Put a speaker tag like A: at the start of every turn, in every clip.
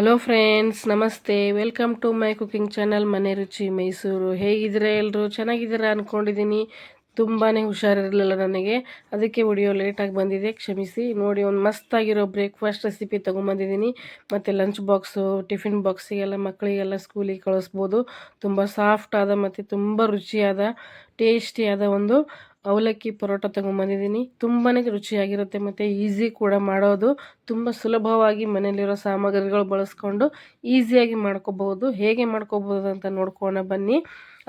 A: Hello friends namaste welcome to my cooking channel ಮನೆ ರುಚಿ ಮೈಸೂರು ಹೇಗಿದ್ದೀರಾ ಎಲ್ಲರೂ ಚೆನ್ನಾಗಿದ್ದೀರಾ ಅಂದ್ಕೊಂಡಿದ್ದೀನಿ ತುಂಬಾ ಹುಷಾರಿರಲಿಲ್ಲ ನನಗೆ. ಅದಕ್ಕೆ ವಿಡಿಯೋ ಲೇಟಾಗಿ ಬಂದಿದೆ. ಕ್ಷಮಿಸಿ. ನೋಡಿ, ಒಂದು ಮಸ್ತಾಗಿರೋ ಬ್ರೇಕ್ಫಾಸ್ಟ್ ರೆಸಿಪಿ ತೊಗೊಂಬಂದಿದ್ದೀನಿ. ಮತ್ತು ಲಂಚ್ ಬಾಕ್ಸು ಟಿಫಿನ್ ಬಾಕ್ಸಿಗೆಲ್ಲ ಮಕ್ಕಳಿಗೆಲ್ಲ ಸ್ಕೂಲಿಗೆ ಕಳಿಸ್ಬೋದು. ತುಂಬ ಸಾಫ್ಟ್ ಆದ ಮತ್ತು ತುಂಬ ರುಚಿಯಾದ ಟೇಸ್ಟಿಯಾದ ಒಂದು ಅವಲಕ್ಕಿ ಪರೋಟ ತೊಗೊಂಬಂದಿದ್ದೀನಿ. ತುಂಬಾ ರುಚಿಯಾಗಿರುತ್ತೆ ಮತ್ತು ಈಸಿ ಕೂಡ ಮಾಡೋದು. ತುಂಬ ಸುಲಭವಾಗಿ ಮನೆಯಲ್ಲಿರೋ ಸಾಮಗ್ರಿಗಳು ಬಳಸ್ಕೊಂಡು ಈಸಿಯಾಗಿ ಮಾಡ್ಕೋಬಹುದು. ಹೇಗೆ ಮಾಡ್ಕೋಬೋದು ಅಂತ ನೋಡ್ಕೋಣ ಬನ್ನಿ.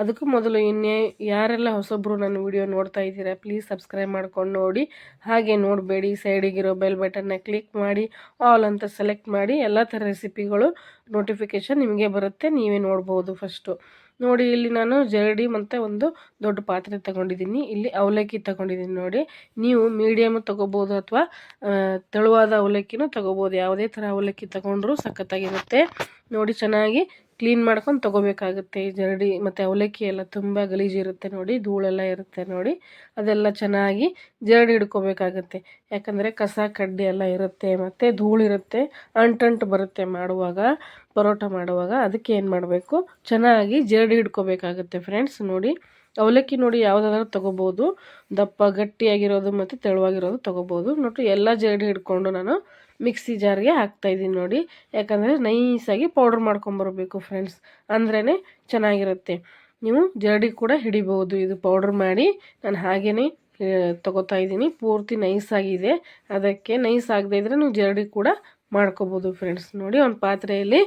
A: ಅದಕ್ಕೂ ಮೊದಲು ಇನ್ನೇ ಯಾರೆಲ್ಲ ಹೊಸೊಬ್ಬರು ನನ್ನ ವಿಡಿಯೋ ನೋಡ್ತಾ ಇದ್ದೀರಾ ಪ್ಲೀಸ್ ಸಬ್ಸ್ಕ್ರೈಬ್ ಮಾಡ್ಕೊಂಡು ನೋಡಿ. ಹಾಗೆ ನೋಡಬೇಡಿ, ಸೈಡಿಗಿರೋ ಬೆಲ್ ಬಟನ್ನ ಕ್ಲಿಕ್ ಮಾಡಿ ಆಲ್ ಅಂತ ಸೆಲೆಕ್ಟ್ ಮಾಡಿ, ಎಲ್ಲ ಥರ ರೆಸಿಪಿಗಳು ನೋಟಿಫಿಕೇಷನ್ ನಿಮಗೆ ಬರುತ್ತೆ, ನೀವೇ ನೋಡ್ಬೋದು ಫಸ್ಟು ನೋಡಿ, ಇಲ್ಲಿ ನಾನು ಜರಡಿ ಮತ್ತು ಒಂದು ದೊಡ್ಡ ಪಾತ್ರೆ ತಗೊಂಡಿದ್ದೀನಿ. ಇಲ್ಲಿ ಅವಲಕ್ಕಿ ತಗೊಂಡಿದ್ದೀನಿ ನೋಡಿ. ನೀವು ಮೀಡಿಯಮ್ ತೊಗೋಬೋದು ಅಥವಾ ತೆಳುವಾದ ಅವಲಕ್ಕಿನೂ ತೊಗೋಬೋದು. ಯಾವುದೇ ಥರ ಅವಲಕ್ಕಿ ತಗೊಂಡ್ರು ಸಖತ್ತಾಗಿರುತ್ತೆ. ನೋಡಿ, ಚೆನ್ನಾಗಿ ಕ್ಲೀನ್ ಮಾಡ್ಕೊಂಡು ತೊಗೋಬೇಕಾಗುತ್ತೆ. ಜರಡಿ ಮತ್ತು ಅವಲಕ್ಕಿ ಎಲ್ಲ ತುಂಬ ಗಲೀಜಿರುತ್ತೆ ನೋಡಿ, ಧೂಳೆಲ್ಲ ಇರುತ್ತೆ ನೋಡಿ. ಅದೆಲ್ಲ ಚೆನ್ನಾಗಿ ಜರಡಿ ಹಿಡ್ಕೋಬೇಕಾಗುತ್ತೆ. ಯಾಕಂದರೆ ಕಸ, ಕಡ್ಡಿ ಎಲ್ಲ ಇರುತ್ತೆ ಮತ್ತು ಧೂಳಿರುತ್ತೆ ಅಂಟಂಟು ಬರುತ್ತೆ ಮಾಡುವಾಗ, ಪರೋಟ ಮಾಡುವಾಗ. ಅದಕ್ಕೆ ಏನು ಮಾಡಬೇಕು? ಚೆನ್ನಾಗಿ ಜರಡಿ ಹಿಡ್ಕೋಬೇಕಾಗುತ್ತೆ ಫ್ರೆಂಡ್ಸ್ ನೋಡಿ, ಅವಲಕ್ಕಿ ನೋಡಿ ಯಾವುದಾದ್ರೂ ತೊಗೋಬೋದು. ದಪ್ಪ, ಗಟ್ಟಿಯಾಗಿರೋದು ಮತ್ತು ತೆಳುವಾಗಿರೋದು ತೊಗೋಬೋದು. ನೋಡಿ ಎಲ್ಲ ಜರಡಿ ಹಿಡ್ಕೊಂಡು ನಾನು ಮಿಕ್ಸಿ ಜಾರ್ಗೆ ಹಾಕ್ತಾಯಿದ್ದೀನಿ ನೋಡಿ. ಯಾಕಂದರೆ ನೈಸಾಗಿ ಪೌಡ್ರ್ ಮಾಡ್ಕೊಂಬರ್ಬೇಕು ಫ್ರೆಂಡ್ಸ್. ಅಂದ್ರೇ ಚೆನ್ನಾಗಿರುತ್ತೆ. ನೀವು ಜರಡಿ ಕೂಡ ಹಿಡಿಬೋದು ಇದು ಪೌಡ್ರ್ ಮಾಡಿ ನಾನು ಹಾಗೇ ತಗೋತಾ ಇದ್ದೀನಿ. ಪೂರ್ತಿ ನೈಸಾಗಿದೆ. ಅದಕ್ಕೆ ನೈಸ್ ಆಗದೆ ಇದ್ದರೆ ನೀವು ಜರಡಿ ಕೂಡ ಮಾಡ್ಕೋಬೋದು ಫ್ರೆಂಡ್ಸ್. ನೋಡಿ, ಒಂದು ಪಾತ್ರೆಯಲ್ಲಿ,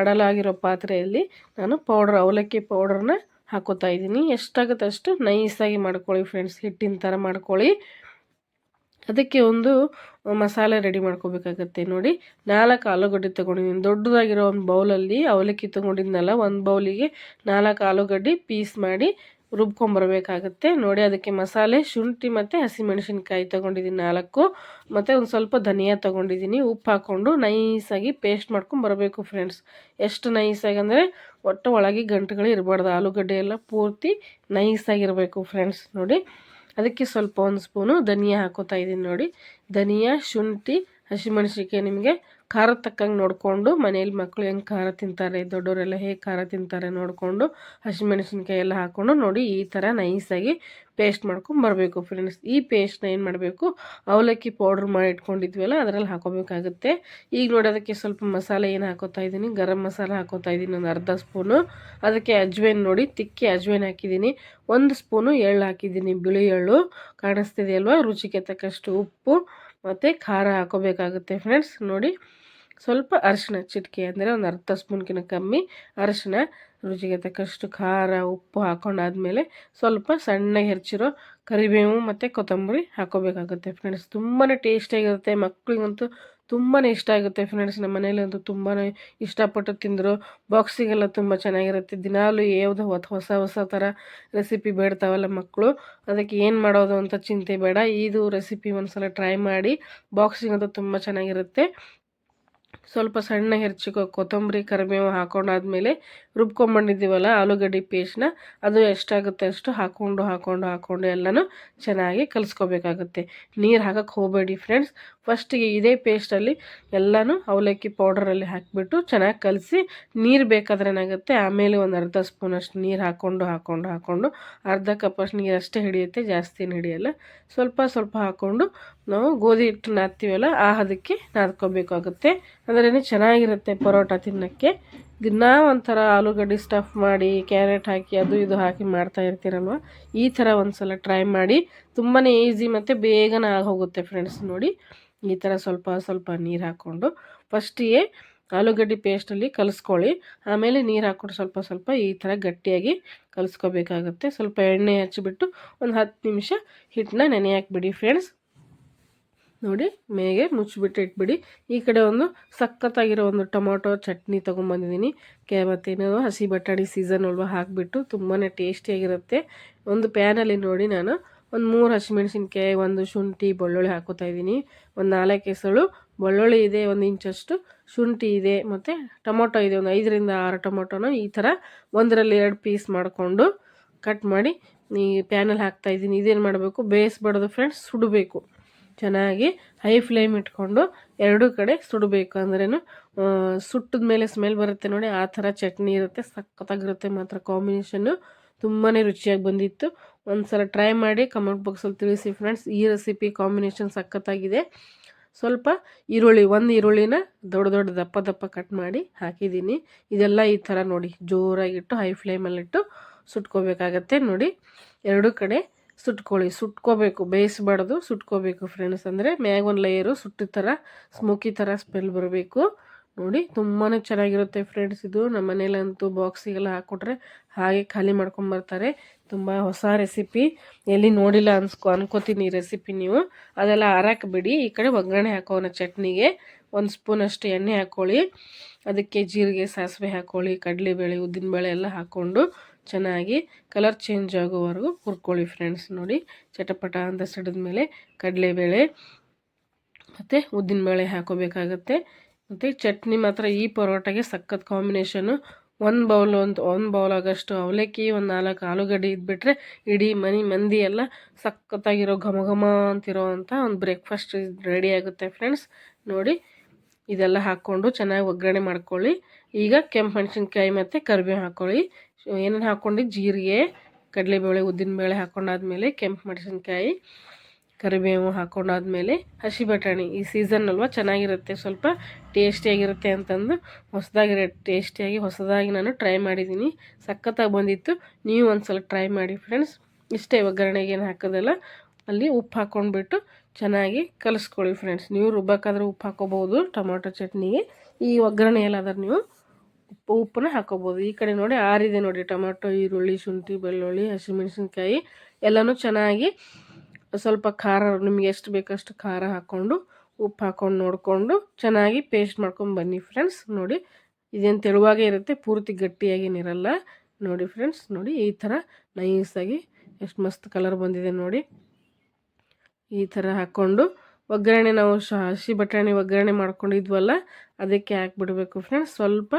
A: ಅಡಲಾಗಿರೋ ಪಾತ್ರೆಯಲ್ಲಿ ನಾನು ಪೌಡ್ರ್, ಅವಲಕ್ಕಿ ಪೌಡ್ರನ್ನ ಹಾಕೋತಾ ಇದ್ದೀನಿ. ಎಷ್ಟಾಗುತ್ತೆ ಅಷ್ಟು ನೈಸಾಗಿ ಮಾಡ್ಕೊಳ್ಳಿ ಫ್ರೆಂಡ್ಸ್. ಹಿಟ್ಟಿನ ಥರ ಮಾಡ್ಕೊಳ್ಳಿ. ಅದಕ್ಕೆ ಒಂದು ಮಸಾಲೆ ರೆಡಿ ಮಾಡ್ಕೋಬೇಕಾಗತ್ತೆ ನೋಡಿ. ನಾಲ್ಕು ಆಲೂಗಡ್ಡೆ ತೊಗೊಂಡಿದ್ದೀನಿ. ದೊಡ್ಡದಾಗಿರೋ ಒಂದು ಬೌಲಲ್ಲಿ ಅವಲಕ್ಕಿ ತೊಗೊಂಡಿದ್ನಲ್ಲ, ಒಂದು ಬೌಲಿಗೆ ನಾಲ್ಕು ಆಲೂಗಡ್ಡೆ ಪೀಸ್ ಮಾಡಿ ರುಬ್ಕೊಂಬರ್ಬೇಕಾಗತ್ತೆ. ನೋಡಿ, ಅದಕ್ಕೆ ಮಸಾಲೆ, ಶುಂಠಿ ಮತ್ತು ಹಸಿಮೆಣಸಿನ್ಕಾಯಿ ತೊಗೊಂಡಿದ್ದೀನಿ ನಾಲ್ಕು. ಮತ್ತು ಒಂದು ಸ್ವಲ್ಪ ಧನಿಯಾ ತೊಗೊಂಡಿದ್ದೀನಿ. ಉಪ್ಪು ಹಾಕ್ಕೊಂಡು ನೈಸಾಗಿ ಪೇಸ್ಟ್ ಮಾಡ್ಕೊಂಡು ಬರಬೇಕು ಫ್ರೆಂಡ್ಸ್ ಎಷ್ಟು ನೈಸಾಗಿ ಅಂದರೆ ಒಟ್ಟು ಒಳಗೆ ಗಂಟುಗಳು ಇರಬಾರ್ದು. ಆಲೂಗಡ್ಡೆ ಎಲ್ಲ ಪೂರ್ತಿ ನೈಸಾಗಿರಬೇಕು ಫ್ರೆಂಡ್ಸ್ ನೋಡಿ. ಅದಕ್ಕೆ ಸ್ವಲ್ಪ ಒಂದು ಸ್ಪೂನು ಧನಿಯಾ ಹಾಕೋತಾ ಇದ್ದೀನಿ ನೋಡಿ. ಧನಿಯಾ ಶುಂಠಿ ಹಸಿಮೆಣಸಿನ್ಕಾಯಿ ನಿಮಗೆ ಖಾರ ತಕ್ಕಂಗೆ ನೋಡಿಕೊಂಡು ಮನೇಲಿ ಮಕ್ಕಳು ಹೆಂಗೆ ಖಾರ ತಿಂತಾರೆ ದೊಡ್ಡವರೆಲ್ಲ ಹೇಗೆ ಖಾರ ತಿಂತಾರೆ ನೋಡಿಕೊಂಡು ಹಸಿಮೆಣಸಿನ್ಕಾಯಿ ಎಲ್ಲ ಹಾಕ್ಕೊಂಡು ನೋಡಿ ಈ ಥರ ನೈಸಾಗಿ ಪೇಸ್ಟ್ ಮಾಡ್ಕೊಂಡು ಬರಬೇಕು ಫ್ರೆಂಡ್ಸ್ ಈ ಪೇಸ್ಟ್ನ ಏನು ಮಾಡಬೇಕು? ಅವಲಕ್ಕಿ ಪೌಡ್ರ್ ಮಾಡಿ ಇಟ್ಕೊಂಡಿದ್ವಲ್ಲ, ಅದರಲ್ಲಿ ಹಾಕೋಬೇಕಾಗುತ್ತೆ. ಈಗ ನೋಡಿ ಅದಕ್ಕೆ ಸ್ವಲ್ಪ ಮಸಾಲೆ ಏನು ಹಾಕೋತಾ ಇದ್ದೀನಿ ಗರಂ ಮಸಾಲೆ ಹಾಕೋತಾ ಇದ್ದೀನಿ ಒಂದು ಅರ್ಧ ಸ್ಪೂನು. ಅದಕ್ಕೆ ಅಜ್ವೇನ್ ನೋಡಿ, ತಿಕ್ಕಿ ಅಜ್ವೇನ್ ಹಾಕಿದ್ದೀನಿ ಒಂದು ಸ್ಪೂನು ಎಳ್ಳು ಹಾಕಿದ್ದೀನಿ ಬಿಳಿ ಎಳ್ಳು. ಕಾಣಿಸ್ತಿದೆಯಲ್ವ? ರುಚಿಗೆ ತಕ್ಕಷ್ಟು ಉಪ್ಪು. ಮತ್ತು ಖಾರ ಹಾಕೋಬೇಕಾಗುತ್ತೆ ಫ್ರೆಂಡ್ಸ್ ನೋಡಿ, ಸ್ವಲ್ಪ ಅರಿಶಿನ ಚಿಟಿಕೆ ಅಂದರೆ ಒಂದು ಅರ್ಧ ಸ್ಪೂನ್ಕಿಂತ ಕಮ್ಮಿ ಅರಿಶಿನ, ರುಚಿಗೆ ತಕ್ಕಷ್ಟು ಖಾರ, ಉಪ್ಪು ಹಾಕೊಂಡಾದಮೇಲೆ ಸ್ವಲ್ಪ ಸಣ್ಣಗೆ ಹೆಚ್ಚಿರೋ ಕರಿಬೇವು ಮತ್ತು ಕೊತ್ತಂಬರಿ ಹಾಕೋಬೇಕಾಗುತ್ತೆ ಫ್ರೆಂಡ್ಸ್ ತುಂಬಾ ಟೇಸ್ಟಿಯಾಗಿರುತ್ತೆ ಮಕ್ಕಳಿಗಂತೂ ತುಂಬಾ ಇಷ್ಟ ಆಗುತ್ತೆ ಫ್ರೆಂಡ್ಸ್ ನಮ್ಮ ಮನೇಲಂತೂ ತುಂಬಾ ಇಷ್ಟಪಟ್ಟು ತಿಂದರು. ಬಾಕ್ಸಿಗೆಲ್ಲ ತುಂಬ ಚೆನ್ನಾಗಿರುತ್ತೆ. ದಿನಾಲೂ ಯಾವುದು ಹೊಸ ಹೊಸ ಥರ ರೆಸಿಪಿ ಬೇಡ್ತಾವಲ್ಲ ಮಕ್ಕಳು ಅದಕ್ಕೆ ಏನು ಮಾಡೋದು ಅಂತ ಚಿಂತೆ ಬೇಡ. ಇದು ರೆಸಿಪಿ ಒಂದು ಸಲ ಟ್ರೈ ಮಾಡಿ ಬಾಕ್ಸಿಗಂತೂ ತುಂಬ ಚೆನ್ನಾಗಿರುತ್ತೆ. ಸ್ವಲ್ಪ ಸಣ್ಣ ಹೆರ್ಚಿಕೋ ಕೊತ್ತಂಬರಿ, ಕರಿಬೇವು ಹಾಕೊಂಡಾದ್ಮೇಲೆ ರುಬ್ಕೊಂಬಂದಿದ್ದೀವಲ್ಲ ಆಲೂಗಡ್ಡೆ ಪೇಸ್ಟ್ನ ಅದು ಎಷ್ಟಾಗುತ್ತೆ ಅಷ್ಟು ಹಾಕ್ಕೊಂಡು ಹಾಕ್ಕೊಂಡು ಹಾಕ್ಕೊಂಡು ಎಲ್ಲನೂ ಚೆನ್ನಾಗಿ ಕಲಿಸ್ಕೋಬೇಕಾಗುತ್ತೆ. ನೀರು ಹಾಕಕ್ಕೆ ಹೋಗಬೇಡಿ ಫ್ರೆಂಡ್ಸ್ ಫಸ್ಟಿಗೆ ಇದೇ ಪೇಸ್ಟಲ್ಲಿ ಎಲ್ಲನೂ ಅವಲಕ್ಕಿ ಪೌಡ್ರಲ್ಲಿ ಹಾಕಿಬಿಟ್ಟು ಚೆನ್ನಾಗಿ ಕಲಸಿ ನೀರು ಬೇಕಾದ್ರೆ ಏನಾಗುತ್ತೆ ಆಮೇಲೆ ಒಂದು ಅರ್ಧ ಸ್ಪೂನಷ್ಟು ನೀರು ಹಾಕ್ಕೊಂಡು ಹಾಕ್ಕೊಂಡು ಹಾಕ್ಕೊಂಡು ಅರ್ಧ ಕಪ್ಪಷ್ಟು ನೀರು ಅಷ್ಟೇ ಹಿಡಿಯುತ್ತೆ, ಜಾಸ್ತಿ ಹಿಡಿಯಲ್ಲ. ಸ್ವಲ್ಪ ಸ್ವಲ್ಪ ಹಾಕ್ಕೊಂಡು ನಾವು ಗೋಧಿ ಹಿಟ್ಟು ನಾದ್ತೀವಲ್ಲ, ಆ ಹದಕ್ಕೆ ನಾದ್ಕೋಬೇಕಾಗುತ್ತೆ. ಅಂದ್ರೇ ಚೆನ್ನಾಗಿರುತ್ತೆ ಪರೋಟ ತಿನ್ನೋಕ್ಕೆ. ದಿನ ಒಂಥರ ಆಲೂಗಡ್ಡೆ ಸ್ಟಫ್ ಮಾಡಿ ಕ್ಯಾರೆಟ್ ಹಾಕಿ, ಅದು ಇದು ಹಾಕಿ ಮಾಡ್ತಾ ಇರ್ತೀರಲ್ವ? ಈ ಥರ ಒಂದು ಸಲ ಟ್ರೈ ಮಾಡಿ ತುಂಬಾ ಈಸಿ ಮತ್ತು ಬೇಗನೆ ಆಗೋಗುತ್ತೆ ಫ್ರೆಂಡ್ಸ್ ನೋಡಿ. ಈ ಥರ ಸ್ವಲ್ಪ ಸ್ವಲ್ಪ ನೀರು ಹಾಕ್ಕೊಂಡು ಫಸ್ಟಿಗೆ ಆಲೂಗಡ್ಡೆ ಪೇಸ್ಟಲ್ಲಿ ಕಲಿಸ್ಕೊಳ್ಳಿ. ಆಮೇಲೆ ನೀರು ಹಾಕ್ಕೊಂಡು ಸ್ವಲ್ಪ ಸ್ವಲ್ಪ ಈ ಥರ ಗಟ್ಟಿಯಾಗಿ ಕಲಿಸ್ಕೋಬೇಕಾಗುತ್ತೆ. ಸ್ವಲ್ಪ ಎಣ್ಣೆ ಹಚ್ಚಿಬಿಟ್ಟು ಒಂದು ಹತ್ತು ನಿಮಿಷ ಹಿಟ್ಟನ್ನ ನೆನೆ ಹಾಕ್ಬಿಡಿ ಫ್ರೆಂಡ್ಸ್ ನೋಡಿ, ಮೇಗೆ ಮುಚ್ಚಿಬಿಟ್ಟು ಇಟ್ಬಿಡಿ. ಈ ಕಡೆ ಒಂದು ಸಖತ್ತಾಗಿರೋ ಒಂದು ಟೊಮೊಟೊ ಚಟ್ನಿ ತೊಗೊಂಬಂದಿದ್ದೀನಿ. ಕೆ ಮತ್ತೇನೋ ಹಸಿ ಬಟಾಣಿ ಸೀಸನ್ ಅಲ್ವಾ ಹಾಕಿಬಿಟ್ಟು ತುಂಬಾ ಟೇಸ್ಟಿಯಾಗಿರುತ್ತೆ ಒಂದು ಪ್ಯಾನಲ್ಲಿ ನೋಡಿ ನಾನು. ಒಂದು ಮೂರು ಹಸಿಮೆಣಸಿನ್ಕಾಯಿ ಒಂದು ಶುಂಠಿ, ಬೆಳ್ಳುಳ್ಳಿ ಹಾಕೋತಾ ಇದ್ದೀನಿ. ಒಂದು ನಾಲ್ಕು ಎಸಳು ಬೆಳ್ಳುಳ್ಳಿ ಇದೆ ಒಂದು ಇಂಚಷ್ಟು ಶುಂಠಿ ಇದೆ ಮತ್ತು ಟೊಮೊಟೊ ಇದೆ ಒಂದು ಐದರಿಂದ ಆರು ಟೊಮೊಟೊನ ಈ ಥರ ಒಂದರಲ್ಲಿ ಎರಡು ಪೀಸ್ ಮಾಡಿಕೊಂಡು ಕಟ್ ಮಾಡಿ ಈ ಪ್ಯಾನಲ್ಲಿ ಹಾಕ್ತಾಯಿದ್ದೀನಿ ಇದೇನು ಮಾಡಬೇಕು? ಬೇಯಿಸ್ಬಾರ್ದು ಫ್ರೆಂಡ್ಸ್ ಸುಡಬೇಕು. ಚೆನ್ನಾಗಿ ಹೈ ಫ್ಲೇಮ್ ಇಟ್ಕೊಂಡು ಎರಡೂ ಕಡೆ ಸುಡಬೇಕು. ಅಂದ್ರೇನು ಸುಟ್ಟದ ಮೇಲೆ ಸ್ಮೆಲ್ ಬರುತ್ತೆ ನೋಡಿ. ಆ ಥರ ಚಟ್ನಿ ಇರುತ್ತೆ. ಸಖತ್ತಾಗಿರುತ್ತೆ ಮಾತ್ರ ಕಾಂಬಿನೇಷನ್ನು. ತುಂಬಾ ರುಚಿಯಾಗಿ ಬಂದಿತ್ತು. ಒಂದು ಸಲ ಟ್ರೈ ಮಾಡಿ ಕಮೆಂಟ್ ಬಾಕ್ಸಲ್ಲಿ ತಿಳಿಸಿ ಫ್ರೆಂಡ್ಸ್ ಈ ರೆಸಿಪಿ ಕಾಂಬಿನೇಷನ್ ಸಖತ್ತಾಗಿದೆ. ಸ್ವಲ್ಪ ಈರುಳ್ಳಿ, ಒಂದು ಈರುಳ್ಳಿನ ದೊಡ್ಡ ದೊಡ್ಡ ದಪ್ಪ ದಪ್ಪ ಕಟ್ ಮಾಡಿ ಹಾಕಿದ್ದೀನಿ. ಇದೆಲ್ಲ ಈ ಥರ ನೋಡಿ ಜೋರಾಗಿಟ್ಟು ಹೈ ಫ್ಲೇಮಲ್ಲಿಟ್ಟು ಸುಟ್ಕೋಬೇಕಾಗತ್ತೆ ನೋಡಿ. ಎರಡೂ ಕಡೆ ಸುಟ್ಕೊಳ್ಳಿ. ಸುಟ್ಕೋಬೇಕು, ಬೇಯಿಸ್ಬಾರ್ದು, ಸುಟ್ಕೋಬೇಕು ಫ್ರೆಂಡ್ಸ್ ಅಂದರೆ ಮ್ಯಾಗ ಒಂದು ಲೇಯರು ಸುಟ್ಟ ಥರ ಸ್ಮೋಕಿ ಥರ ಸ್ಮೆಲ್ ಬರಬೇಕು. ನೋಡಿ ತುಂಬಾ ಚೆನ್ನಾಗಿರುತ್ತೆ ಫ್ರೆಂಡ್ಸ್ ಇದು. ನಮ್ಮ ಮನೇಲಂತೂ ಬಾಕ್ಸಿಗೆಲ್ಲ ಹಾಕ್ಕೊಟ್ರೆ ಹಾಗೆ ಖಾಲಿ ಮಾಡ್ಕೊಂಬರ್ತಾರೆ ತುಂಬ ಹೊಸ ರೆಸಿಪಿ ಎಲ್ಲಿ ನೋಡಿಲ್ಲ ಅನ್ಸ್ಕೊ, ಅನ್ಕೋತೀನಿ ಈ ರೆಸಿಪಿ ನೀವು. ಅದೆಲ್ಲ ಹಾರಾಕಿ ಬಿಡಿ. ಈ ಕಡೆ ಒಗ್ಗರಣೆ ಹಾಕೋಣ ಚಟ್ನಿಗೆ. ಒಂದು ಸ್ಪೂನಷ್ಟು ಎಣ್ಣೆ ಹಾಕ್ಕೊಳ್ಳಿ ಅದಕ್ಕೆ ಜೀರಿಗೆ, ಸಾಸಿವೆ ಹಾಕ್ಕೊಳ್ಳಿ ಕಡಲೆಬೇಳೆ, ಉದ್ದಿನಬೇಳೆ ಎಲ್ಲ ಹಾಕ್ಕೊಂಡು ಚೆನ್ನಾಗಿ ಕಲರ್ ಚೇಂಜ್ ಆಗೋವರೆಗೂ ಹುರ್ಕೊಳ್ಳಿ ಫ್ರೆಂಡ್ಸ್ ನೋಡಿ. ಚಟಪಟ ಅಂತ ಸಿಡಿದ ಮೇಲೆ ಕಡಲೆಬೇಳೆ ಮತ್ತು ಉದ್ದಿನಬೇಳೆ ಹಾಕೋಬೇಕಾಗತ್ತೆ. ಮತ್ತು ಚಟ್ನಿ ಮಾತ್ರ ಈ ಪರೋಟಗೆ ಸಖತ್ ಕಾಂಬಿನೇಷನು ಒಂದು ಬೌಲ್ ಒಂದು ಒಂದು ಬೌಲ್ ಆಗೋಷ್ಟು ಅವಲಕ್ಕಿ, ಒಂದು ನಾಲ್ಕು ಆಲೂಗಡ್ಡೆ ಇದ್ಬಿಟ್ರೆ ಇಡೀ ಮನೆ ಮಂದಿ ಎಲ್ಲ ಸಖತ್ತಾಗಿರೋ ಘಮ ಘಮ ಅಂತಿರೋ ಅಂಥ ಒಂದು ಬ್ರೇಕ್ಫಾಸ್ಟ್ ರೆಡಿ ಆಗುತ್ತೆ ಫ್ರೆಂಡ್ಸ್ ನೋಡಿ, ಇದೆಲ್ಲ ಹಾಕ್ಕೊಂಡು ಚೆನ್ನಾಗಿ ಒಗ್ಗರಣೆ ಮಾಡ್ಕೊಳ್ಳಿ. ಈಗ ಕೆಂಪು ಮೆಣಸಿನ್ಕಾಯಿ ಮತ್ತು ಕರಿಬೇವು ಹಾಕ್ಕೊಳ್ಳಿ ಏನೇನು ಹಾಕ್ಕೊಂಡು ಜೀರಿಗೆ, ಕಡಲೆಬೇಳೆ, ಉದ್ದಿನಬೇಳೆ ಹಾಕ್ಕೊಂಡಾದ್ಮೇಲೆ ಕೆಂಪು ಮೆಣಸಿನ್ಕಾಯಿ. ಕರಿಬೇವು ಹಾಕ್ಕೊಂಡಾದ್ಮೇಲೆ ಹಸಿ ಬಟಾಣಿ ಈ ಸೀಸನ್ ಅಲ್ವಾ ಚೆನ್ನಾಗಿರುತ್ತೆ, ಸ್ವಲ್ಪ ಟೇಸ್ಟಿಯಾಗಿರುತ್ತೆ ಅಂತಂದು ಹೊಸದಾಗಿರೋ ಟೇಸ್ಟಿಯಾಗಿ ಹೊಸದಾಗಿ ನಾನು ಟ್ರೈ ಮಾಡಿದ್ದೀನಿ. ಸಖತ್ತಾಗಿ ಬಂದಿತ್ತು. ನೀವು ಒಂದು ಸಲ ಟ್ರೈ ಮಾಡಿ ಫ್ರೆಂಡ್ಸ್ ಇಷ್ಟೇ ಒಗ್ಗರಣೆಗೆ ಏನು ಹಾಕೋದಲ್ಲ, ಅಲ್ಲಿ ಉಪ್ಪು ಹಾಕ್ಕೊಂಡ್ಬಿಟ್ಟು ಚೆನ್ನಾಗಿ ಕಲಿಸ್ಕೊಳ್ಳಿ ಫ್ರೆಂಡ್ಸ್ ನೀವು ರುಬ್ಬಕ್ಕಾದ್ರೆ ಉಪ್ಪು ಹಾಕೋಬೋದು ಟೊಮೊಟೊ ಚಟ್ನಿಗೆ. ಈ ಒಗ್ಗರಣೆ ಎಲ್ಲಾದ್ರೆ ನೀವು ಉಪ್ಪು, ಉಪ್ಪನ್ನ ಹಾಕೋಬೋದು ಈ ಕಡೆ ನೋಡಿ ಆರಿದೆ ನೋಡಿ, ಟೊಮೊಟೊ, ಈರುಳ್ಳಿ, ಶುಂಠಿ, ಬೆಳ್ಳುಳ್ಳಿ, ಹಸಿಮೆಣಸಿನ್ಕಾಯಿ ಎಲ್ಲನೂ ಚೆನ್ನಾಗಿ ಸ್ವಲ್ಪ ಖಾರ, ನಿಮ್ಗೆ ಎಷ್ಟು ಬೇಕಷ್ಟು ಖಾರ ಹಾಕ್ಕೊಂಡು, ಉಪ್ಪು ಹಾಕ್ಕೊಂಡು ನೋಡಿಕೊಂಡು ಚೆನ್ನಾಗಿ ಪೇಸ್ಟ್ ಮಾಡ್ಕೊಂಡು ಬನ್ನಿ ಫ್ರೆಂಡ್ಸ್ ನೋಡಿ. ಇದೇನು ತೆಳುವಾಗೆ ಇರುತ್ತೆ, ಪೂರ್ತಿ ಗಟ್ಟಿಯಾಗೇನಿರಲ್ಲ ನೋಡಿ ಫ್ರೆಂಡ್ಸ್ ನೋಡಿ ಈ ಥರ ನೈಸಾಗಿ ಎಷ್ಟು ಮಸ್ತ್ ಕಲರ್ ಬಂದಿದೆ ನೋಡಿ. ಈ ಥರ ಹಾಕ್ಕೊಂಡು ಒಗ್ಗರಣೆ ನಾವು ಹಸಿ ಬಟಾಣಿ ಒಗ್ಗರಣೆ ಮಾಡ್ಕೊಂಡಿದ್ವಲ್ಲ, ಅದಕ್ಕೆ ಹಾಕ್ಬಿಡ್ಬೇಕು ಫ್ರೆಂಡ್ಸ್ ಸ್ವಲ್ಪ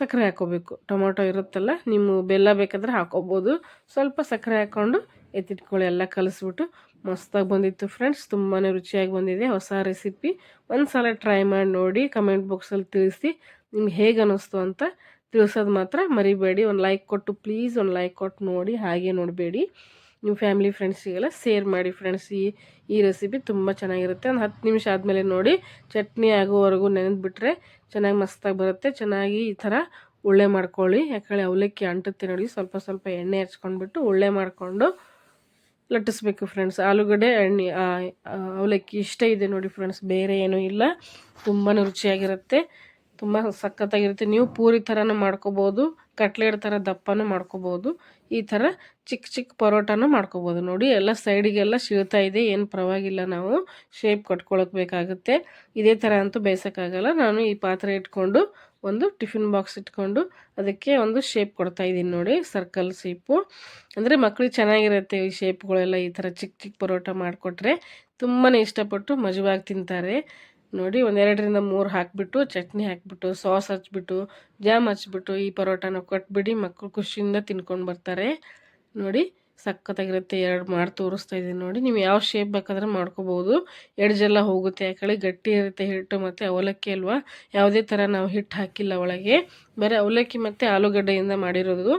A: ಸಕ್ಕರೆ ಹಾಕ್ಕೋಬೇಕು. ಟೊಮೊಟೊ ಇರುತ್ತಲ್ಲ, ನಿಮ್ಮ ಬೆಲ್ಲ ಬೇಕಾದರೆ ಹಾಕ್ಕೋಬೋದು. ಸ್ವಲ್ಪ ಸಕ್ಕರೆ ಹಾಕ್ಕೊಂಡು ಎತ್ತಿಟ್ಕೊಳ್ಳಿ, ಎಲ್ಲ ಕಲಿಸ್ಬಿಟ್ಟು ಮಸ್ತಾಗಿ ಬಂದಿತ್ತು ಫ್ರೆಂಡ್ಸ್ ತುಂಬಾ ರುಚಿಯಾಗಿ ಬಂದಿದೆ. ಹೊಸ ರೆಸಿಪಿ ಒಂದು ಸಲ ಟ್ರೈ ಮಾಡಿ ನೋಡಿ ಕಮೆಂಟ್ ಬಾಕ್ಸಲ್ಲಿ ತಿಳಿಸಿ ನಿಮ್ಗೆ ಹೇಗೆ ಅನ್ನಿಸ್ತು ಅಂತ ತಿಳಿಸೋದು ಮಾತ್ರ ಮರಿಬೇಡಿ. ಒಂದು ಲೈಕ್ ಕೊಟ್ಟು ಪ್ಲೀಸ್ ಒಂದು ಲೈಕ್ ಕೊಟ್ಟು ನೋಡಿ, ಹಾಗೆ ನೋಡಬೇಡಿ. ನಿಮ್ಮ ಫ್ಯಾಮಿಲಿ ಫ್ರೆಂಡ್ಸಿಗೆಲ್ಲ ಶೇರ್ ಮಾಡಿ ಫ್ರೆಂಡ್ಸ್ ಈ ಈ ರೆಸಿಪಿ ತುಂಬ ಚೆನ್ನಾಗಿರುತ್ತೆ. ಒಂದು ಹತ್ತು ನಿಮಿಷ ಆದಮೇಲೆ ನೋಡಿ, ಚಟ್ನಿ ಆಗೋವರೆಗೂ ನೆನೆದ್ಬಿಟ್ರೆ ಚೆನ್ನಾಗಿ ಮಸ್ತಾಗಿ ಬರುತ್ತೆ. ಚೆನ್ನಾಗಿ ಈ ಥರ ಉಳ್ಳೆ ಮಾಡ್ಕೊಳ್ಳಿ. ಯಾಕಂದರೆ ಅವಲಕ್ಕಿ ಅಂಟುತ್ತೆ ನೋಡಿ, ಸ್ವಲ್ಪ ಸ್ವಲ್ಪ ಎಣ್ಣೆ ಹಚ್ಕೊಂಡ್ಬಿಟ್ಟು ಉಳ್ಳೆ ಮಾಡಿಕೊಂಡು ಲಟ್ಟಿಸ್ಬೇಕು ಫ್ರೆಂಡ್ಸ್ ಆಲೂಗಡ್ಡೆ, ಎಣ್ಣೆ ಅವಲಕ್ಕಿ ಇಷ್ಟ ಇದೆ ನೋಡಿ ಫ್ರೆಂಡ್ಸ್ ಬೇರೆ ಏನೂ ಇಲ್ಲ. ತುಂಬಾ ರುಚಿಯಾಗಿರುತ್ತೆ. ತುಂಬ ಸಖತ್ತಾಗಿರುತ್ತೆ. ನೀವು ಪೂರಿ ಥರನೂ ಮಾಡ್ಕೋಬೋದು ಕಟ್ಲೆಟ್ ಥರ ದಪ್ಪನೂ ಮಾಡ್ಕೋಬೋದು, ಈ ಥರ ಚಿಕ್ಕ ಚಿಕ್ಕ ಪರೋಟನೂ ಮಾಡ್ಕೋಬೋದು ನೋಡಿ. ಎಲ್ಲ ಸೈಡಿಗೆಲ್ಲ ಸೀಳ್ತಾ ಇದೆ. ಏನು ಪರವಾಗಿಲ್ಲ ನಾವು. ಶೇಪ್ ಕಟ್ಕೊಳಕ್ಕೆ ಬೇಕಾಗುತ್ತೆ. ಇದೇ ಥರ ಅಂತೂ ಬೇಯಿಸೋಕ್ಕಾಗಲ್ಲ. ನಾನು ಈ ಪಾತ್ರೆ ಇಟ್ಕೊಂಡು ಒಂದು ಟಿಫಿನ್ ಬಾಕ್ಸ್ ಇಟ್ಕೊಂಡು ಅದಕ್ಕೆ ಒಂದು ಶೇಪ್ ಕೊಡ್ತಾ ಇದ್ದೀನಿ ನೋಡಿ ಸರ್ಕಲ್ ಶೇಪು ಅಂದರೆ ಮಕ್ಕಳಿಗೆ ಚೆನ್ನಾಗಿರುತ್ತೆ ಈ ಶೇಪ್ಗಳೆಲ್ಲ ಈ ಥರ ಚಿಕ್ಕ ಚಿಕ್ಕ ಪರೋಟ ಮಾಡಿಕೊಟ್ರೆ ತುಂಬಾ ಇಷ್ಟಪಟ್ಟು ಮಜವಾಗಿ ತಿಂತಾರೆ. ನೋಡಿ ಒಂದೆರಡರಿಂದ ಮೂರು ಹಾಕಿಬಿಟ್ಟು, ಚಟ್ನಿ ಹಾಕಿಬಿಟ್ಟು ಸಾಸ್ ಹಚ್ಬಿಟ್ಟು ಜಾಮ್ ಹಚ್ಬಿಟ್ಟು ಈ ಪರೋಟಾನ ಕೊಟ್ಬಿಡಿ ಮಕ್ಕಳು ಖುಷಿಯಿಂದ ತಿನ್ಕೊಂಡು ಬರ್ತಾರೆ. ನೋಡಿ ಸಖತ್ತಾಗಿರುತ್ತೆ, ಎರಡು ಮಾಡಿ ತೋರಿಸ್ತಾ ಇದ್ದೀನಿ ನೋಡಿ. ನೀವು ಯಾವ ಶೇಪ್ ಬೇಕಾದ್ರೆ ಮಾಡ್ಕೋಬೋದು. ಎಡ್ಜೆಲ್ಲ ಹೋಗುತ್ತೆ ಯಾಕಡೆ ಗಟ್ಟಿ ಇರುತ್ತೆ ಹಿಟ್ಟು ಮತ್ತು ಅವಲಕ್ಕಿ ಅಲ್ವಾ? ಯಾವುದೇ ಥರ ನಾವು ಹಿಟ್ಟು ಹಾಕಿಲ್ಲ ಒಳಗೆ. ಬರೀ ಅವಲಕ್ಕಿ ಮತ್ತು ಆಲೂಗಡ್ಡೆಯಿಂದ ಮಾಡಿರೋದು.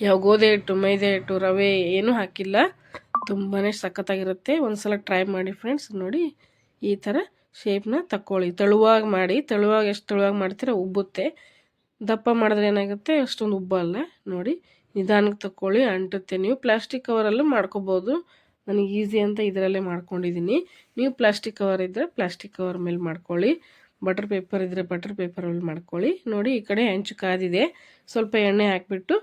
A: ಯಾವ ಗೋಧಿ ಹಿಟ್ಟು, ಮೈದೆ ಹಿಟ್ಟು, ರವೆ ಏನೂ ಹಾಕಿಲ್ಲ. ತುಂಬಾ ಸಖತ್ತಾಗಿರುತ್ತೆ. ಒಂದು ಸಲ ಟ್ರೈ ಮಾಡಿ ಫ್ರೆಂಡ್ಸ್ ನೋಡಿ. ಈ ಥರ ಶೇಪ್ನ ತಕ್ಕೊಳ್ಳಿ. ತೆಳುವಾಗಿ ಮಾಡಿ, ತೆಳುವಾಗಿ ಎಷ್ಟು ತೆಳುವಾಗಿ ಮಾಡ್ತೀರ ಉಬ್ಬುತ್ತೆ. ದಪ್ಪ ಮಾಡಿದ್ರೆ ಏನಾಗುತ್ತೆ? ಅಷ್ಟೊಂದು ಉಬ್ಬಲ್ಲ. ನೋಡಿ. ನಿಧಾನಕ್ಕೆ ತಕ್ಕೊಳ್ಳಿ, ಅಂಟುತ್ತೆ. ನೀವು ಪ್ಲಾಸ್ಟಿಕ್ ಕವರಲ್ಲೂ ಮಾಡ್ಕೋಬೋದು. ನನಗೆ ಈಸಿ ಅಂತ ಇದರಲ್ಲೇ ಮಾಡ್ಕೊಂಡಿದ್ದೀನಿ ನೀವು ಪ್ಲಾಸ್ಟಿಕ್ ಕವರ್ ಇದ್ದರೆ ಪ್ಲಾಸ್ಟಿಕ್ ಕವರ್ ಮೇಲೆ ಮಾಡ್ಕೊಳ್ಳಿ. ಬಟರ್ ಪೇಪರ್ ಇದ್ದರೆ ಬಟರ್ ಪೇಪರಲ್ಲಿ ಮಾಡ್ಕೊಳ್ಳಿ. ನೋಡಿ, ಈ ಕಡೆ ಹೆಂಚು ಕಾದಿದೆ. ಸ್ವಲ್ಪ ಎಣ್ಣೆ ಹಾಕಿಬಿಟ್ಟು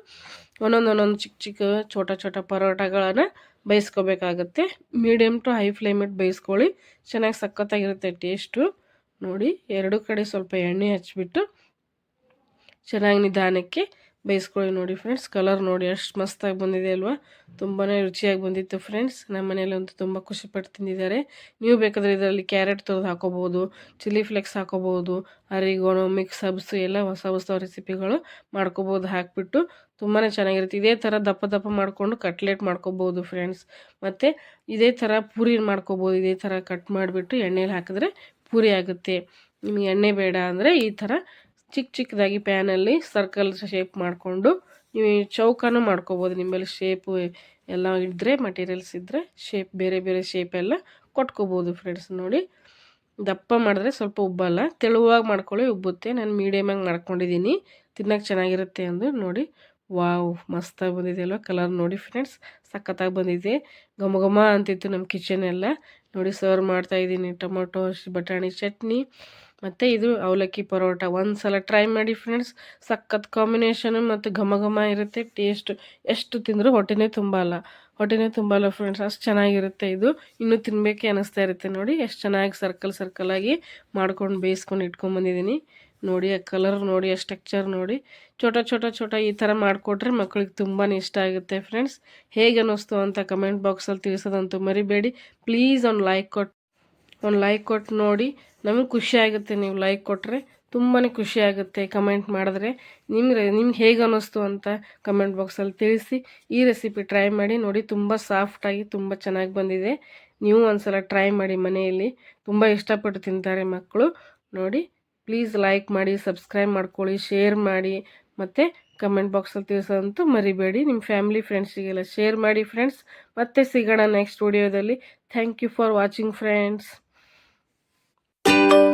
A: ಒಂದೊಂದು ಒಂದೊಂದು ಚಿಕ್ಕ ಚಿಕ್ಕ ಚೋಟ ಚೋಟ ಪರೋಟಗಳನ್ನು ಬೇಯಿಸ್ಕೋಬೇಕಾಗತ್ತೆ. ಮೀಡಿಯಮ್ ಟು ಹೈ ಫ್ಲೇಮಿಟ್ಟು ಬೇಯಿಸ್ಕೊಳ್ಳಿ. ಚೆನ್ನಾಗಿ ಸಖತ್ತಾಗಿರುತ್ತೆ ಟೇಸ್ಟು ನೋಡಿ, ಎರಡು ಕಡೆ ಸ್ವಲ್ಪ ಎಣ್ಣೆ ಹಚ್ಬಿಟ್ಟು ಚೆನ್ನಾಗಿ ನಿಧಾನಕ್ಕೆ ಬೇಯಿಸ್ಕೊಳ್ಳಿ ನೋಡಿ ಫ್ರೆಂಡ್ಸ್. ಕಲರ್ ನೋಡಿ ಅಷ್ಟು ಮಸ್ತಾಗಿ ಬಂದಿದೆ ಅಲ್ವಾ? ತುಂಬಾ ರುಚಿಯಾಗಿ ಬಂದಿತ್ತು ಫ್ರೆಂಡ್ಸ್. ನಮ್ಮ ಮನೆಯಲ್ಲಂತೂ ತುಂಬ ಖುಷಿಪಟ್ಟು ತಿಂದಿದ್ದಾರೆ. ನೀವು ಬೇಕಾದರೆ ಇದರಲ್ಲಿ ಕ್ಯಾರೆಟ್ ತೊರೆದು ಹಾಕೋಬೋದು ಚಿಲ್ಲಿ ಫ್ಲೆಕ್ಸ್ ಹಾಕೋಬೋದು ಅರಿಗೋಣು, ಮಿಕ್ಸ್ ಹಬ್ಸ್, ಎಲ್ಲ ಹೊಸ ಹೊಸ ರೆಸಿಪಿಗಳು ಮಾಡ್ಕೋಬೋದು ಹಾಕಿಬಿಟ್ಟು ತುಂಬಾ ಚೆನ್ನಾಗಿರುತ್ತೆ. ಇದೇ ಥರ ದಪ್ಪ ದಪ್ಪ ಮಾಡಿಕೊಂಡು ಕಟ್ಲೆಟ್ ಮಾಡ್ಕೋಬೋದು ಫ್ರೆಂಡ್ಸ್. ಮತ್ತು ಇದೇ ಥರ ಪೂರಿ ಮಾಡ್ಕೋಬೋದು ಇದೇ ಥರ ಕಟ್ ಮಾಡಿಬಿಟ್ಟು ಎಣ್ಣೆಲಿ ಹಾಕಿದ್ರೆ ಪೂರಿ ಆಗುತ್ತೆ. ನಿಮಗೆ ಎಣ್ಣೆ ಬೇಡ ಅಂದರೆ ಈ ಥರ ಚಿಕ್ಕ ಚಿಕ್ಕದಾಗಿ ಪ್ಯಾನಲ್ಲಿ ಸರ್ಕಲ್ ಶೇಪ್ ಮಾಡಿಕೊಂಡು ನೀವು ಚೌಕನೂ ಮಾಡ್ಕೋಬೋದು. ನಿಮ್ಮಲ್ಲಿ ಶೇಪು ಎಲ್ಲ ಇದ್ದರೆ ಮಟೀರಿಯಲ್ಸ್ ಇದ್ದರೆ ಶೇಪ್ ಬೇರೆ ಬೇರೆ ಶೇಪೆಲ್ಲ ಕೊಟ್ಕೋಬೋದು ಫ್ರೆಂಡ್ಸ್ ನೋಡಿ. ದಪ್ಪ ಮಾಡಿದ್ರೆ ಸ್ವಲ್ಪ ಉಬ್ಬಲ್ಲ. ತೆಳುವಾಗಿ ಮಾಡ್ಕೊಳ್ಳಿ, ಉಬ್ಬುತ್ತೆ. ನಾನು ಮೀಡಿಯಮಾಗಿ ಮಾಡ್ಕೊಂಡಿದ್ದೀನಿ ತಿನ್ನೋಕೆ ಚೆನ್ನಾಗಿರುತ್ತೆ ಅಂದು ನೋಡಿ. ವಾವ್, ಮಸ್ತಾಗಿ ಬಂದಿದೆ ಅಲ್ವ ಕಲರ್ ನೋಡಿ ಫ್ರೆಂಡ್ಸ್ ಸಖತ್ತಾಗಿ ಬಂದಿದೆ. ಘಮ ಘಮ ಅಂತಿತ್ತು ನಮ್ಮ ಕಿಚನ್ ಎಲ್ಲ. ನೋಡಿ ಸರ್ವ್ ಮಾಡ್ತಾಯಿದ್ದೀನಿ ಟೊಮೊಟೊ, ಬಟಾಣಿ, ಚಟ್ನಿ. ಮತ್ತು ಇದು ಅವಲಕ್ಕಿ ಪರೋಟ. ಒಂದು ಸಲ ಟ್ರೈ ಮಾಡಿ ಫ್ರೆಂಡ್ಸ್ ಸಖತ್ ಕಾಂಬಿನೇಷನು ಮತ್ತು ಘಮ ಘಮ ಇರುತ್ತೆ. ಟೇಸ್ಟ್ ಎಷ್ಟು ತಿಂದರೂ ಹೊಟ್ಟೆನೇ ತುಂಬಲ್ಲ. ಹೊಟ್ಟೆನೇ ತುಂಬಲ್ಲ ಫ್ರೆಂಡ್ಸ್ ಅಷ್ಟು ಚೆನ್ನಾಗಿರುತ್ತೆ ಇದು. ಇನ್ನೂ ತಿನ್ನಬೇಕೆ ಅನ್ನಿಸ್ತಾ ಇರುತ್ತೆ ನೋಡಿ. ಎಷ್ಟು ಚೆನ್ನಾಗಿ ಸರ್ಕಲ್ ಸರ್ಕಲಾಗಿ ಮಾಡ್ಕೊಂಡು ಬೇಯಿಸ್ಕೊಂಡು ಇಟ್ಕೊಂಬಂದಿದ್ದೀನಿ ನೋಡಿ ಆ ಕಲರ್ ನೋಡಿ, ಆ ಸ್ಟ್ರಕ್ಚರ್ ನೋಡಿ. ಚೋಟ ಚೋಟ ಚೋಟ ಈ ಥರ ಮಾಡಿಕೊಟ್ರೆ ಮಕ್ಕಳಿಗೆ ತುಂಬಾ ಇಷ್ಟ ಆಗುತ್ತೆ ಫ್ರೆಂಡ್ಸ್ ಹೇಗೆ ಅನ್ನಿಸ್ತು ಅಂತ ಕಮೆಂಟ್ ಬಾಕ್ಸಲ್ಲಿ ತಿಳಿಸೋದಂತೂ ಮರಿಬೇಡಿ. ಪ್ಲೀಸ್ ಒಂದು ಲೈಕ್ ಕೊಟ್ಟು ಒಂದು ಲೈಕ್ ಕೊಟ್ಟು ನೋಡಿ. ನಮಗೆ ಖುಷಿ ಆಗುತ್ತೆ ನೀವು ಲೈಕ್ ಕೊಟ್ಟರೆ ತುಂಬಾ ಖುಷಿ ಆಗುತ್ತೆ ಕಮೆಂಟ್ ಮಾಡಿದ್ರೆ. ನಿಮ್ಗೆ ನಿಮ್ಗೆ ಹೇಗೆ ಅನ್ನಿಸ್ತು ಅಂತ ಕಮೆಂಟ್ ಬಾಕ್ಸಲ್ಲಿ ತಿಳಿಸಿ. ಈ ರೆಸಿಪಿ ಟ್ರೈ ಮಾಡಿ ನೋಡಿ, ತುಂಬ ಸಾಫ್ಟಾಗಿ ತುಂಬ ಚೆನ್ನಾಗಿ ಬಂದಿದೆ. ನೀವು ಒಂದ್ಸಲ ಟ್ರೈ ಮಾಡಿ ಮನೆಯಲ್ಲಿ. ತುಂಬ ಇಷ್ಟಪಟ್ಟು ತಿಂತಾರೆ ಮಕ್ಕಳು. ನೋಡಿ ಪ್ಲೀಸ್ ಲೈಕ್ ಮಾಡಿ ಸಬ್ಸ್ಕ್ರೈಬ್ ಮಾಡ್ಕೊಳ್ಳಿ ಶೇರ್ ಮಾಡಿ. ಮತ್ತು ಕಮೆಂಟ್ ಬಾಕ್ಸಲ್ಲಿ ತಿಳಿಸೋದಂತೂ ಮರಿಬೇಡಿ. ನಿಮ್ಮ ಫ್ಯಾಮಿಲಿ ಫ್ರೆಂಡ್ಸಿಗೆಲ್ಲ ಶೇರ್ ಮಾಡಿ ಫ್ರೆಂಡ್ಸ್ ಮತ್ತೆ ಸಿಗೋಣ ನೆಕ್ಸ್ಟ್ ವಿಡಿಯೋದಲ್ಲಿ thank you for watching friends you